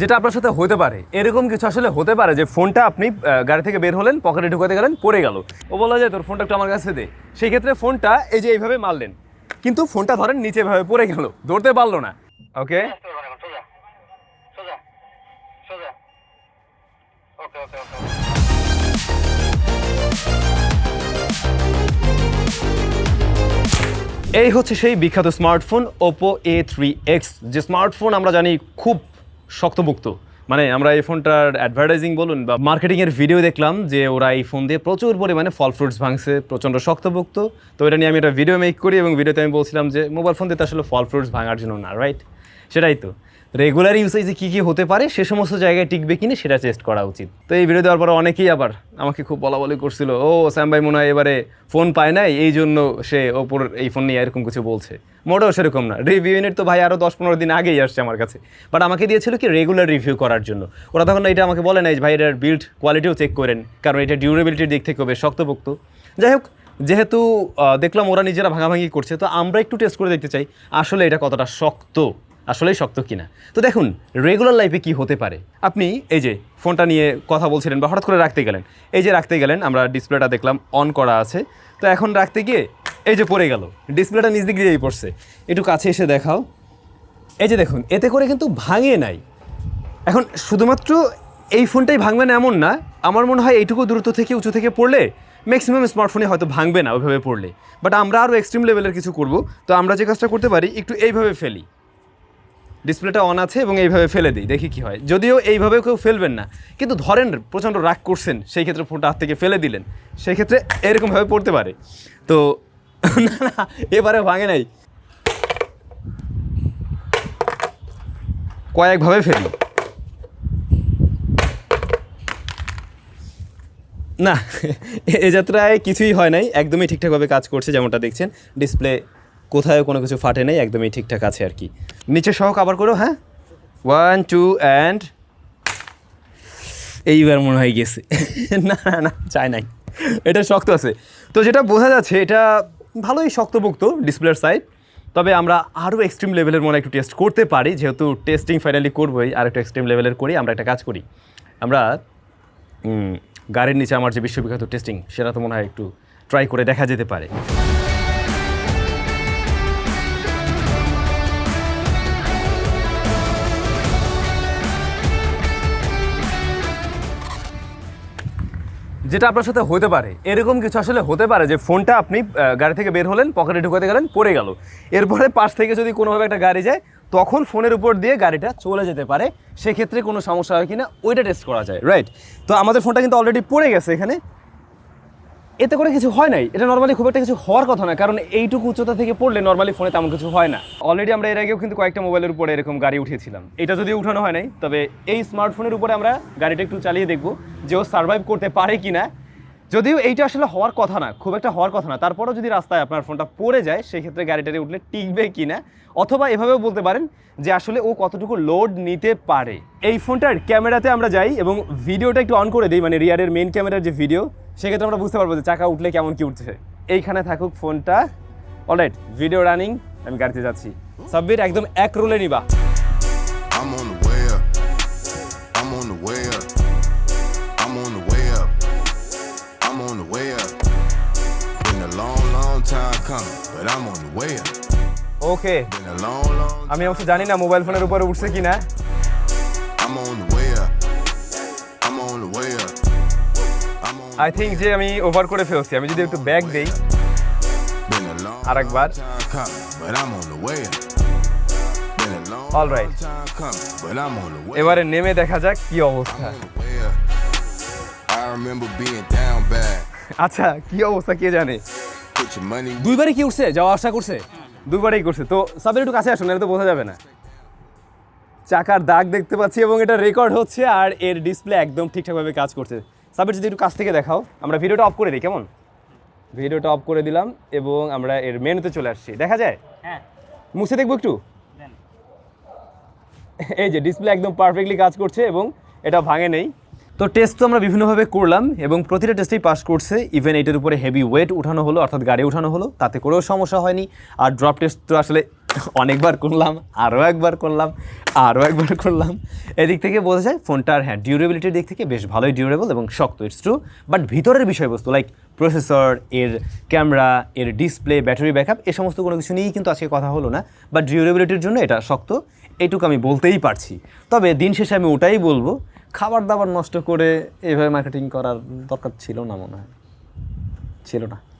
যেটা আপনার সাথে হতে পারে। এরকম কিছু আসলে হতে পারে যে ফোনটা আপনি গাড়ি থেকে বের হলেন, পকেটে ঢুকাতে গেলেন, পড়ে গেল। ও বলা যায় তোর ফোনটা একটু আমার কাছে দে। সেই ক্ষেত্রে ফোনটা এই যে এইভাবে মারলেন। কিন্তু ফোনটা ধরেন নিচে এভাবে পড়ে গেল, ধরতে পারল না। ওকে? এই হচ্ছে সেই বিখ্যাত smartphone Oppo A three X যে স্মার্টফোন আমরা জানি খুব শক্তপোক্ত মানে আমরা এই ফোনটার অ্যাডভার্টাইজিং বলুন বা মার্কেটিংয়ের ভিডিও দেখলাম যে ওরা এই ফোন দিয়ে প্রচুর পরিমাণে ফল ফ্রুটস ভাঙছে, প্রচণ্ড শক্তভুক্ত তো এটা নিয়ে আমি একটা ভিডিও মেক করি এবং ভিডিওতে আমি বলছিলাম যে মোবাইল ফোন দিয়ে আসলে ফল ফ্রুটস ভাঙার জন্য না রাইট সেটাই তো। রেগুলার ইউসেজে কী কী হতে পারে, সে সমস্ত জায়গায় টিকবে কিনা সেটা টেস্ট করা উচিত। তো এই ভিডিও দেওয়ার পর অনেকেই আবার আমাকে খুব বলা বলি করছিল, ও স্যাম ভাই মনে হয় এবারে ফোন পায় নাই, এই জন্য সে ওপর এই ফোন নিয়ে এরকম কিছু বলছে। মোটেও সেরকম না। রিভিউ ইউনিট তো ভাই আরও দশ পনেরো দিন আগেই আসছে আমার কাছে। বাট আমাকে দিয়েছিল কি রেগুলার রিভিউ করার জন্য। ওরা তখন এটা আমাকে বলে নাই ভাই, এটার বিল্ড কোয়ালিটিও চেক করেন, কারণ এটা ডিউরেবিলিটির দিক থেকে হবে শক্তপোক্ত। যাই হোক, যেহেতু দেখলাম ওরা নিজেরা ভাঙাভাঙি করছে, তো আমরা একটু টেস্ট করে দেখতে চাই, আসলে এটা কতটা শক্ত। আসলেই শক্ত কিনা। তো দেখুন রেগুলার লাইফে কি হতে পারে? আপনি এই যে ফোনটা নিয়ে কথা বলছিলেন বা হঠাৎ করে রাখতে গেলেন, এই যে রাখতে গেলেন, আমরা ডিসপ্লেটা দেখলাম অন করা আছে। তো এখন রাখতে গিয়ে এই যে পড়ে গেল ডিসপ্লেটা নিজ দিক দিয়েই পড়ছে। একটু কাছে এসে দেখাও। এই যে দেখুন, এতে করে কিন্তু ভাঙে নাই। এখন শুধুমাত্র এই ফোনটাই ভাঙবে না এমন না, আমার মনে হয় এইটুকু দূরত্ব থেকে উঁচু থেকে পড়লে ম্যাক্সিমাম স্মার্টফোনে হয়তো ভাঙবে না ওইভাবে পড়লে। বাট আমরা আরও এক্সট্রিম লেভেলের কিছু করব। তো আমরা যে কাজটা করতে পারি, একটু এইভাবে ফেলি। ডিসপ্লেটা অন আছে এবং এইভাবে ফেলে দিই, দেখি কি হয়। যদিও এইভাবে কেউ ফেলবেন না, কিন্তু ধরেন প্রচণ্ড রাগ করছেন, সেই ক্ষেত্রে ফোনটা হাত থেকে ফেলে দিলেন, সেই ক্ষেত্রে এরকমভাবে পড়তে পারে। তো, না না এবারে ভাঙে নাই। কয়েকভাবে ফেলি। না এ যাত্রায় কিছুই হয় নাই, একদমই ঠিকঠাকভাবে কাজ করছে যেমনটা দেখছেন, ডিসপ্লে কোথাও কোনো কিছু ফাটে নাই, একদমই ঠিকঠাক আছে আর কি। নিচে সহ আবার করো হ্যাঁ? ওয়ান টু অ্যান্ড এইবার মনে হয় গেছে। না না না চাই নাই। এটা শক্ত আছে। তো যেটা বোঝা যাচ্ছে, এটা ভালোই শক্তপোক্ত ডিসপ্লের সাইড তবে আমরা আরও এক্সট্রিম লেভেলের মনে একটু টেস্ট করতে পারি। যেহেতু টেস্টিং ফাইনালি করবোই আর একটু এক্সট্রিম লেভেলের করি, আমরা একটা কাজ করি। আমরা গাড়ির নিচে আমার যে বিশ্ববিখ্যাত টেস্টিং সেটা তো মনে হয় একটু ট্রাই করে দেখা যেতে পারে। যেটা আপনার সাথে হতে পারে, এরকম কিছু আসলে হতে পারে যে ফোনটা আপনি গাড়ি থেকে বের হলেন, পকেটে ঢুকাতে গেলেন, পড়ে গেল। এরপরে পাশ থেকে যদি কোনোভাবে একটা গাড়ি যায়, তখন ফোনের উপর দিয়ে গাড়িটা চলে যেতে পারে। সেক্ষেত্রে কোনো সমস্যা হয় কি না ওইটা টেস্ট করা যায় রাইট তো আমাদের ফোনটা কিন্তু অলরেডি পড়ে গেছে এখানে। এতে করে কিছু হয় নাই। এটা নর্মালি খুব একটা কিছু হওয়ার কথা না কারণ এইটুকু উচ্চতা থেকে পড়লে নর্মালি ফোনে তেমন কিছু হয় না। অলরেডি আমরা এর আগেও কিন্তু কয়েকটা মোবাইলের উপরে এরকম গাড়ি উঠিয়েছিলাম। এটা যদিও উঠানো হয় নাই, তবে এই স্মার্টফোনের উপরে আমরা গাড়িটা একটু চালিয়ে দেখব যে ও সার্ভাইভ করতে পারে কি না যদিও এইটা আসলে হওয়ার কথা না, খুব একটা হওয়ার কথা না। তারপরেও যদি রাস্তায় আপনার ফোনটা পড়ে যায়, সেক্ষেত্রে গাড়িটারে উঠলে টিকবে কি না অথবা এভাবেও বলতে পারেন যে আসলে ও কতটুকু লোড নিতে পারে। এই ফোনটার ক্যামেরাতে আমরা যাই এবং ভিডিওটা একটু অন করে দিই মানে রিয়ারের মেন ক্যামেরার যে ভিডিও সেক্ষেত্রে আমরা বুঝতে পারব যে চাকা উঠলে কেমন কি উঠছে। এইখানে থাকুক ফোনটা। অলরেট ভিডিও রানিং আমি গাড়িতে যাচ্ছি। সাববির একদম এক রোলে নিবা। আমি অবশ্য জানি না মোবাইল ফোনের উপরে উঠছে কিনা। আই থিঙ্ক যে আমি ওভার করে ফেলছি। আমি যদি একটু ব্যাক দেই, আরেকবার। up. এবারে নেমে দেখা যাক কি অবস্থা. আচ্ছা কি অবস্থা কে জানে? দুইবারই কি উঠছে? যাওয়া আসা করছে? দুইবারই করছে। তো সাবের একটু কাছে আসুন তো বোঝা যাবে না। চাকার দাগ দেখতে পাচ্ছি এবং এটা রেকর্ড হচ্ছে আর এর ডিসপ্লে একদম ঠিকঠাকভাবে কাজ করছে। সাবের যদি একটু কাছ থেকে দেখাও আমরা ভিডিওটা অফ করে দিই কেমন? ভিডিওটা অফ করে দিলাম এবং আমরা এর মেনুতে চলে আসছি। দেখা যায়? হ্যাঁ। মুছে দেখব একটু? এই যে ডিসপ্লে একদম পারফেক্টলি কাজ করছে এবং এটা ভাঙে নেই। তো টেস্ট তো আমরা বিভিন্নভাবে করলাম এবং প্রতিটা টেস্টেই পাস করছে। ইভেন এটার উপরে হেভি ওয়েট উঠানো হলো অর্থাৎ গাড়ি উঠানো হলো তাতে করেও সমস্যা হয়নি। আর ড্রপ টেস্ট তো আসলে অনেকবার করলাম আরও একবার করলাম আরও একবার করলাম। এদিক থেকে বোঝা যায় ফোনটার হ্যাঁ ডিউরেবিলিটির দিক থেকে বেশ ভালোই ডিউরেবল এবং শক্ত ইটস ট্রু বাট ভিতরের বিষয়বস্তু লাইক প্রসেসর এর ক্যামেরা এর ডিসপ্লে ব্যাটারি ব্যাকআপ এ সমস্ত কোনো কিছু নিয়েই কিন্তু আজকে কথা হলো না বাট ডিউরেবিলিটির জন্য এটা শক্ত, এটুকু আমি বলতেই পারছি। তবে দিন শেষে আমি ওটাই বলব খাবার দাবার নষ্ট করে এভাবে মার্কেটিং করার দরকার ছিল না মনে হয়। ছিল না।